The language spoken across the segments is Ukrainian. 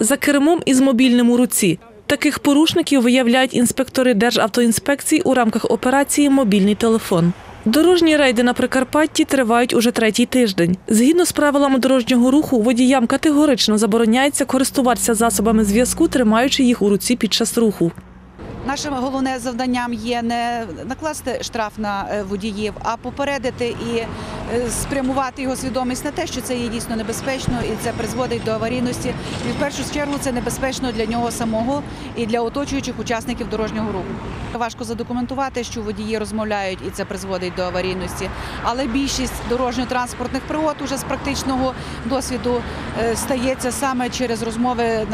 за кермом із мобільним у руці. Таких порушників виявляють інспектори Державтоінспекції у рамках операції Мобільний телефон. Дорожні рейди на Прикарпатті тривають уже третій тиждень. Згідно з правилами дорожнього руху, водіям категорично забороняється користуватися засобами зв'язку, тримаючи їх у руці під час руху. Нашим головне завданням є не накласти штраф на е, водіїв, а попередити і спрямувати його свідомість на те, що це є дійсно небезпечно і це призводить до аварійності. І в першу чергу це небезпечно для нього самого і для оточуючих учасників дорожнього руху. Важко задокументувати, що водії розмовляють і це призводить до аварійності. Але більшість дорожньо-транспортних пригод уже з практичного досвіду е, стається саме через розмови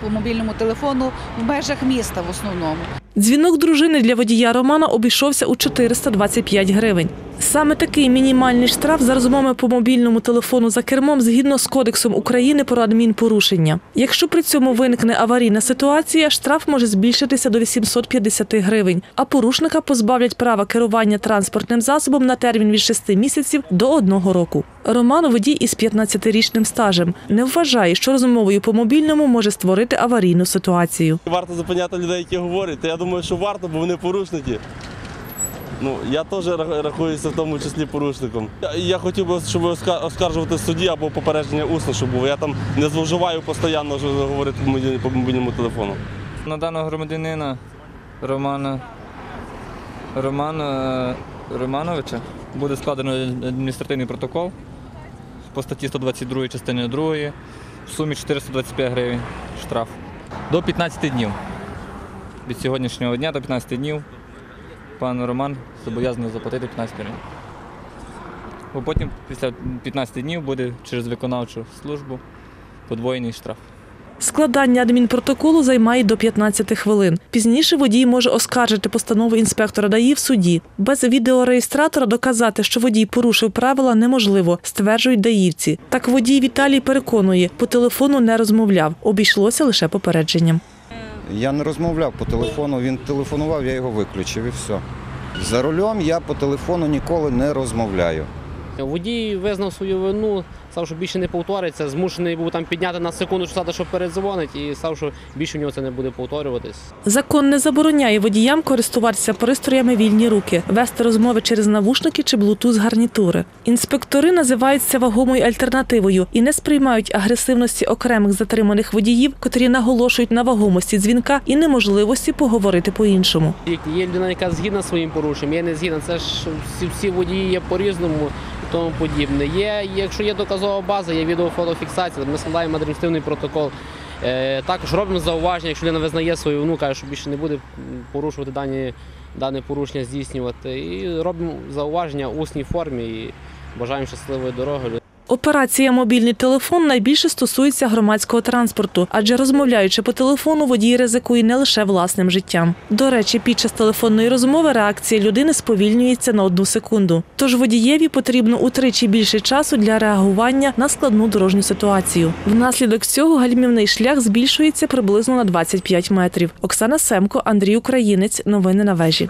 по мобільному телефону в межах міста в основному. Дзвінок дружини для водія Романа обійшовся у 425 гривень. Саме такий мінімальний штраф за розмови по мобільному телефону за кермом згідно з Кодексом України про адмінпорушення. Якщо при цьому виникне аварійна ситуація, штраф може збільшитися до 850 гривень, а порушника позбавлять права керування транспортним засобом на термін від 6 місяців до 1 року. Роман водій із 15-річним стажем не вважає, що розмовою по мобільному може створити аварійну ситуацію. Варто зупиняти людей, які говорять. Я думаю, що варто, бо вони порушники. Ну, я теж рахуюся в тому числі порушником. Я, я хотів би, щоб оскаржувати в суді або попередження усно, щоб було. Я там не зловживаю постійно, що говорити по мобільному телефону. На даного громадянина Романа Романа Романовича буде складено адміністративний протокол по статті 122 частини 2 в сумі 425 гривень штраф. До 15 днів. Від сьогоднішнього дня до 15 днів пан Роман зобов'язаний заплатити 15 гривень. Бо потім після 15 днів буде через виконавчу службу подвоєний штраф. Складання адмінпротоколу займає до 15 хвилин. Пізніше водій може оскаржити постанову інспектора ДАІ в суді. Без відеореєстратора доказати, що водій порушив правила, неможливо, стверджують даївці. Так водій Віталій переконує, по телефону не розмовляв, обійшлося лише попередженням. Я не розмовляв по телефону, він телефонував, я його виключив і все. За рулем я по телефону ніколи не розмовляю. Водій визнав свою вину, сказав, що більше не повториться, змушений був там підняти на секунду, сказати, що передзвонить, і сказав, що більше в нього це не буде повторюватись. Закон не забороняє водіям користуватися пристроями вільні руки, вести розмови через навушники чи блутуз гарнітури. Інспектори називають це вагомою альтернативою і не сприймають агресивності окремих затриманих водіїв, котрі наголошують на вагомості дзвінка і неможливості поговорити по-іншому. Є- людина, яка згідна своїм порушенням, є не згідна. Це ж всі, всі водії є по-різному і тому подібне. Є, якщо є доказова база, є відеофотофіксація, ми складаємо адміністративний протокол. Е, також робимо зауваження, якщо людина визнає свою вину, що більше не буде порушувати дані, дане порушення, здійснювати. І робимо зауваження у усній формі і бажаємо щасливої дороги. Операція мобільний телефон найбільше стосується громадського транспорту, адже розмовляючи по телефону, водій ризикує не лише власним життям. До речі, під час телефонної розмови реакція людини сповільнюється на одну секунду. Тож водієві потрібно утричі більше часу для реагування на складну дорожню ситуацію. Внаслідок цього гальмівний шлях збільшується приблизно на 25 метрів. Оксана Семко, Андрій Українець. Новини на вежі.